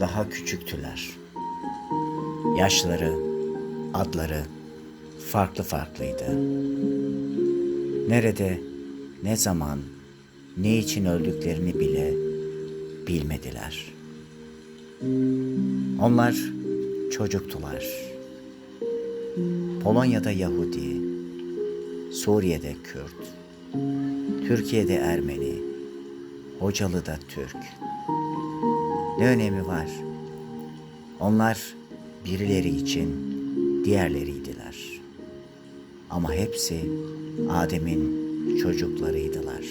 daha küçüktüler. Yaşları, adları farklı farklıydı. Nerede, ne zaman, ne için öldüklerini bile bilmediler. Onlar çocuktular. Polonya'da Yahudi, Suriye'de Kürt, Türkiye'de Ermeni, Hocalı'da Türk. Ne önemi var? Onlar birileri için diğerleriydiler. Ama hepsi Adem'in çocuklarıydılar.